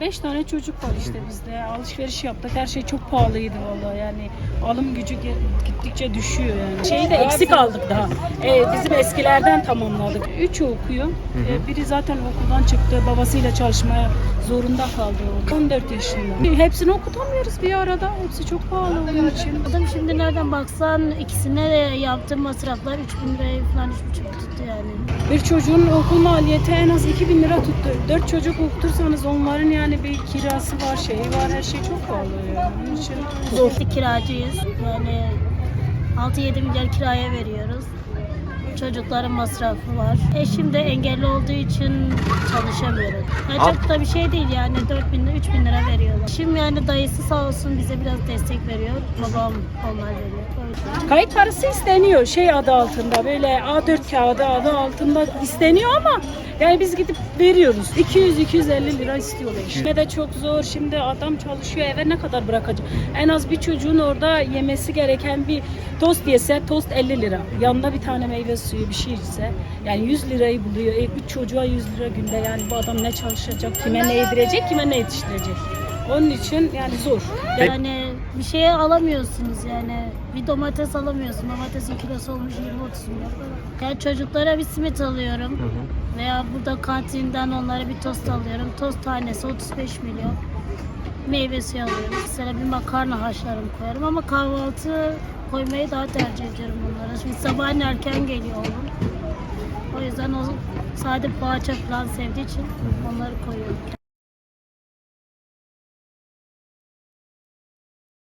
Beş tane çocuk var işte bizde. Alışveriş yaptık. Her şey çok pahalıydı vallahi yani. Alım gücü gittikçe düşüyor yani. Şeyi de eksik aldık daha. Ee, bizim eskilerden tamamladık. Üçü okuyor. Ee, biri zaten okuldan çıktı. Babasıyla çalışmaya zorunda kaldı. o. 14 yaşında. Hepsini okutamıyoruz bir arada. Hepsi çok pahalı onun için. Adam şimdi nereden baksan ikisine de yaptığım masraflar 3000 liraya falan 3,5 tuttu yani. Bir çocuğun okul maliyeti en az 2000 lira tuttu. Dört çocuk okutursanız onların yani bir kirası var, şeyi var, her şey çok pahalı yani. Onun için zor. Kiracıyız. Yani 6-7 milyar kiraya veriyoruz. Çocukların masrafı var. Eşim de engelli olduğu için çalışamıyorum. Yani çok da bir şey değil yani 4000 lira 3000 lira veriyorlar. Şimdi yani dayısı sağ olsun bize biraz destek veriyor. Babam onlar veriyor. Kayıt parası isteniyor şey adı altında böyle A4 kağıdı adı altında isteniyor ama yani biz gidip veriyoruz. 200-250 lira istiyorlar. Yine de çok zor. Şimdi adam çalışıyor eve ne kadar bırakacak? En az bir çocuğun orada yemesi gereken bir tost yese tost 50 lira. Yanında bir tane meyve suyu bir şey içse yani 100 lirayı buluyor. E, bir çocuğa 100 lira günde yani bu adam ne çalışacak? Kime ne yedirecek? Kime ne yetiştirecek? Onun için yani zor. Yani bir şeye alamıyorsunuz yani. Bir domates alamıyorsun. Domatesin kilosu olmuş 20-30 milyon. Yani çocuklara bir simit alıyorum. Veya burada kantinden onlara bir tost alıyorum. Tost tanesi 35 milyon. Meyve suyu alıyorum. Mesela bir makarna haşlarım koyarım ama kahvaltı koymayı daha tercih ediyorum onlara. Şimdi sabahın erken geliyor oğlum. O yüzden o sade poğaça falan sevdiği için onları koyuyorum.